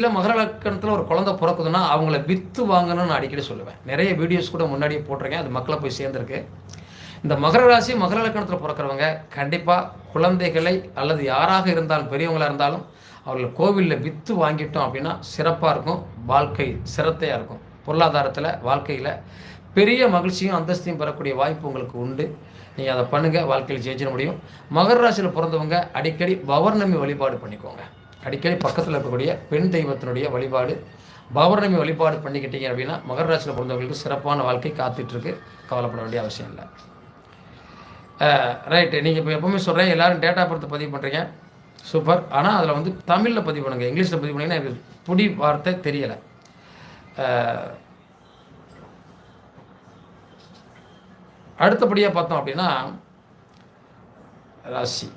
இல்லை மகர லக்கணத்தில் ஒரு குழந்தை பிறக்குதுன்னா அவங்கள வித்து வாங்கணும்னு நான் அடிக்கடி சொல்லுவேன். நிறைய வீடியோஸ் கூட முன்னாடியே போட்டிருக்கேன். அது மக்களை போய் சேர்ந்துருக்கு. இந்த மகர ராசி மகர லக்கணத்தில் பிறக்கிறவங்க கண்டிப்பாக குழந்தைகளை அல்லது யாராக இருந்தாலும் பெரியவங்களாக இருந்தாலும் அவர்கள் கோவிலில் விற்று வாங்கிட்டோம் அப்படின்னா சிறப்பாக இருக்கும். வாழ்க்கை சிரத்தையாக இருக்கும். பொருளாதாரத்தில் வாழ்க்கையில் பெரிய மகிழ்ச்சியும் அந்தஸ்தையும் பெறக்கூடிய வாய்ப்பு உங்களுக்கு உண்டு. நீங்கள் அதை பண்ணுங்கள் வாழ்க்கையில் ஜெயிச்சிட முடியும். மகர ராசியில் பிறந்தவங்க அடிக்கடி பௌர்ணமி வழிபாடு பண்ணிக்கோங்க. அடிக்கடி பக்கத்தில் இருக்கக்கூடிய பெண் தெய்வத்தினுடைய வழிபாடு பௌர்ணமி வழிபாடு பண்ணிக்கிட்டீங்க அப்படின்னா மகர ராசியில் பிறந்தவங்களுக்கு சிறப்பான வாழ்க்கை காத்துட்ருக்கு கவலைப்பட வேண்டிய அவசியம் இல்லை. ரைட்டு நீங்கள் இப்போ எப்போவுமே சொல்கிறேன் எல்லோரும் டேட்டா பர்த் பதிவு பண்ணுறீங்க சூப்பர் ஆனால் அதில் வந்து தமிழில் பதிவு பண்ணுங்கள் இங்கிலீஷில் பதிவு பண்ணிங்கன்னா எனக்கு புடி வார்த்தை தெரியலை. அடுத்தபடியாக பார்த்தோம் அப்படின்னா ராசி.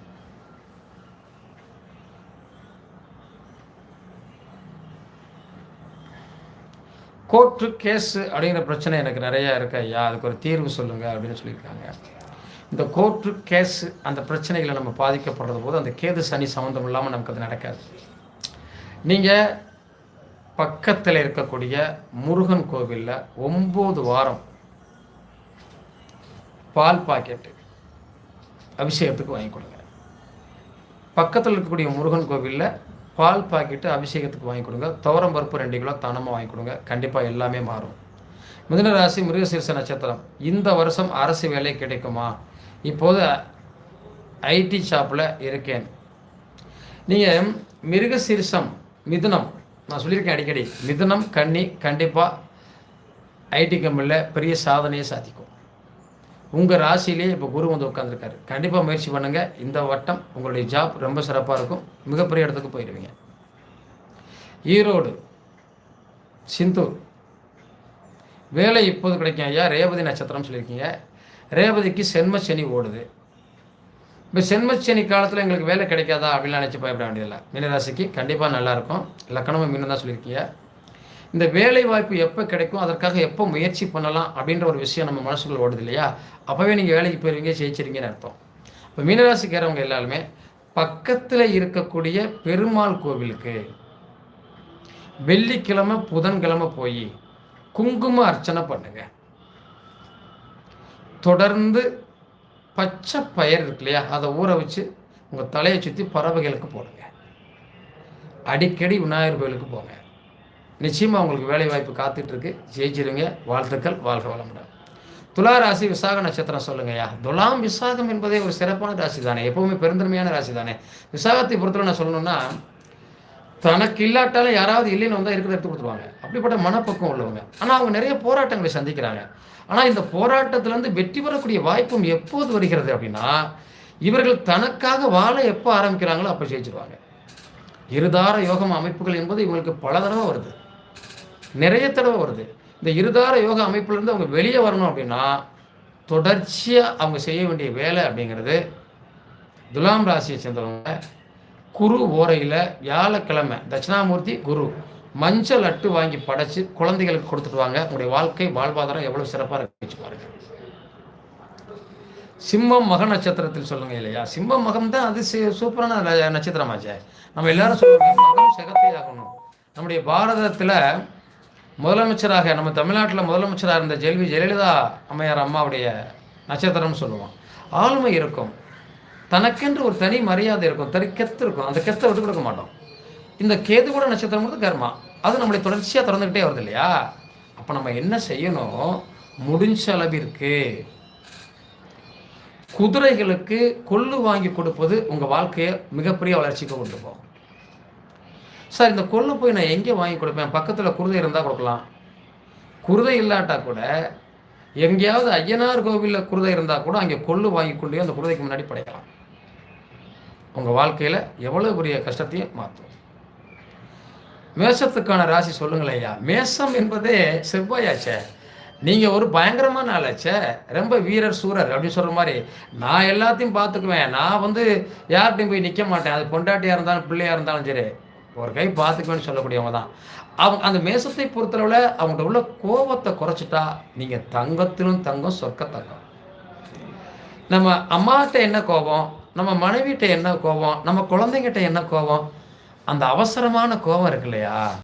கோர்ட்டு கேஸு அப்படிங்கிற பிரச்சனை எனக்கு நிறையா இருக்கு ஐயா. அதுக்கு ஒரு தீர்வு சொல்லுங்கள் அப்படின்னு சொல்லியிருக்காங்க. இந்த கோர்ட்டு கேஸு அந்த பிரச்சனைகளை நம்ம பாதிக்கப்படுறது போது அந்த கேது சனி சம்மந்தம் இல்லாமல் நமக்கு அது நடக்காது. நீங்கள் பக்கத்தில் இருக்கக்கூடிய முருகன் கோவிலில் ஒம்பது வாரம் பால் பாக்கெட்டு அபிஷேகத்துக்கு வாங்கி கொடுங்க. பக்கத்தில் இருக்கக்கூடிய முருகன் கோவிலில் பால் பாக்கெட்டு அபிஷேகத்துக்கு வாங்கி கொடுங்க. துவரம் பருப்பு ரெண்டு கிலோ தனமாக வாங்கி கொடுங்க. கண்டிப்பாக எல்லாமே மாறும். மிதுனராசி மிருகசீர்ஷ நட்சத்திரம். இந்த வருஷம் அரசு வேலை கிடைக்குமா? இப்போது ஐடி ஷாப்பில் இருக்கேன். நீங்கள் மிருகசீர்ஷம் மிதுனம் நான் சொல்லியிருக்கேன் அடிக்கடி. மிதுனம் கன்னி கண்டிப்பாக ஐடி கம்பெனியில் பெரிய சாதனையை சாதிக்கும் உங்கள் ராசியிலே இப்போ குரு வந்து உட்காந்துருக்காரு கண்டிப்பாக முயற்சி பண்ணுங்கள் இந்த வட்டம் உங்களுடைய ஜாப் ரொம்ப சிறப்பாக இருக்கும். மிகப்பெரிய இடத்துக்கு போயிடுவீங்க. ஈரோடு சிந்தூர். வேலை இப்போது கிடைக்கும் ஐயா. ரேவதி நட்சத்திரம் சொல்லியிருக்கீங்க. ரேவதிக்கு சென்மச்சனி ஓடுது. இப்போ சென்மச்சனி காலத்தில் எங்களுக்கு வேலை கிடைக்காதா அப்படின்னு நினச்சி பயப்பட வேண்டியதில்லை. மீனராசிக்கு கண்டிப்பாக நல்லாயிருக்கும் லக்கணமும் மீன் தான் சொல்லியிருக்கீங்க. இந்த வேலை வாய்ப்பு எப்போ கிடைக்கும் அதற்காக எப்போ முயற்சி பண்ணலாம் அப்படின்ற ஒரு விஷயம் நம்ம மனசுக்குள்ள ஓடுது இல்லையா? அப்போவே நீங்கள் வேலைக்கு போயிருவீங்க ஜெயிச்சிருங்கன்னு அர்த்தம். இப்போ மீனராசிக்காரவங்க எல்லாருமே பக்கத்தில் இருக்கக்கூடிய பெருமாள் கோவிலுக்கு வெள்ளிக்கிழமை புதன்கிழமை போய் குங்கும அர்ச்சனை பண்ணுங்க. தொடர்ந்து பச்சை பயிர் இருக்கு இல்லையா? அதை ஊற வச்சு உங்கள் தலையை சுற்றி பறவைகளுக்கு போடுங்க. அடிக்கடி விநாயகர் கோயிலுக்கு போங்க. நிச்சயமாக உங்களுக்கு வேலை வாய்ப்பு காத்துட்ருக்கு ஜெயிச்சிருங்க வாழ்த்துக்கள். வாழ்க வளமுடன். துலா ராசி விசாக நட்சத்திரம் சொல்லுங்கய்யா துலாம் விசாகம் என்பதே ஒரு சிறப்பான ராசி தானே எப்பவுமே பெருந்தன்மையான ராசி தானே விசாகத்தை பொறுத்தவரை நான் சொல்லணும்னா தனக்கு இல்லாட்டாலும் யாராவது இல்லைன்னு வந்தால் இருக்கிறத எடுத்து கொடுத்துருவாங்க. அப்படிப்பட்ட மனப்பக்கம் உள்ளவங்க. ஆனால் அவங்க நிறைய போராட்டங்களை சந்திக்கிறாங்க. ஆனால் இந்த போராட்டத்திலேருந்து வெற்றி பெறக்கூடிய வாய்ப்பும் எப்போது வருகிறது அப்படின்னா இவர்கள் தனக்காக வாழ எப்போ ஆரம்பிக்கிறாங்களோ அப்போ ஜெயிச்சிருவாங்க. இருதார யோகம் அமைப்புகள் என்பது இவங்களுக்கு பல தடவை வருது. நிறைய தடவை வருது. இந்த இருதார யோக அமைப்புலேருந்து அவங்க வெளியே வரணும் அப்படின்னா தொடர்ச்சியாக அவங்க செய்ய வேண்டிய வேலை அப்படிங்கிறது துலாம் ராசியை சேர்ந்தவங்க. குரு ஓரையில் வியாழக்கிழமை தட்சிணாமூர்த்தி குரு மஞ்சள் அட்டு வாங்கி படைச்சு குழந்தைகளுக்கு கொடுத்துட்டு வாங்க. உங்களுடைய வாழ்க்கை வாழ்வாதாரம் எவ்வளோ சிறப்பாக இருக்கு பாருங்க சிம்மம் மக நட்சத்திரத்தில் சொல்லுங்க இல்லையா? சிம்மம் மகம் தான் அது சூப்பரான நட்சத்திரமாச்சே. நம்ம எல்லாரும் சொல்லுவாங்க மகம் செகத்தை ஆகணும். நம்முடைய பாரதத்தில் முதலமைச்சராக நம்ம தமிழ்நாட்டில் முதலமைச்சராக இருந்த ஜெல்வி ஜெயலலிதா அம்மையார் அம்மாவுடைய நட்சத்திரம்னு சொல்லுவோம். ஆளுமை இருக்கும். தனக்கென்று ஒரு தனி மரியாதை இருக்கும். தனி கெத்து இருக்கும். அந்த கெத்தை விட்டு கொடுக்க மாட்டோம். இந்த கேது கூட நட்சத்திரம் கர்மா. அது நம்மளை தொடர்ச்சியாக திறந்துக்கிட்டே வருது இல்லையா? அப்போ நம்ம என்ன செய்யணும்? முடிஞ்ச அளவிற்கு குதிரைகளுக்கு கொள்ளு வாங்கி கொடுப்பது உங்கள் வாழ்க்கையை மிகப்பெரிய வளர்ச்சிக்கு கொண்டு போகும். சார் இந்த கொள்ளை போய் நான் எங்கே வாங்கி கொடுப்பேன்? பக்கத்தில் குருதை இருந்தால் கொடுக்கலாம். குருதை இல்லாட்டா கூட எங்கேயாவது ஐயனார் கோவிலில் குருதை இருந்தால் கூட அங்கே கொள்ளு வாங்கி கொண்டு அந்த குருதைக்கு முன்னாடி படைக்கலாம். உங்கள் வாழ்க்கையில் எவ்வளோ பெரிய கஷ்டத்தையும் மாற்றும். மேசத்துக்கான ராசி சொல்லுங்களேன் ஐயா. மேசம் என்பதே செவ்வாயாச்சே. நீங்கள் ஒரு பயங்கரமான ஆளாச்சே. ரொம்ப வீரர் சூரர் அப்படின்னு சொல்கிற மாதிரி. நான் எல்லாத்தையும் பார்த்துக்குவேன். நான் வந்து யார்கிட்டையும் போய் நிற்க மாட்டேன். அது பொண்டாட்டியாக இருந்தாலும் பிள்ளையாக இருந்தாலும் சரி. ஒரு கை பார்த்துக்குவேன்னு சொல்லக்கூடியவங்க தான். அவங்க அந்த மேசத்தை பொறுத்தளவில் அவங்கள்ட்ட உள்ள கோபத்தை குறைச்சிட்டா நீங்கள் தங்கத்திலும் தங்கம் சொர்க்க தங்கம். நம்ம அம்மாட்ட என்ன கோபம்? நம்ம மனைவிட்ட என்ன கோபம்? நம்ம குழந்தைங்கிட்ட என்ன கோபம்? அந்த அவசரமான கோபம் இருக்கு இல்லையா?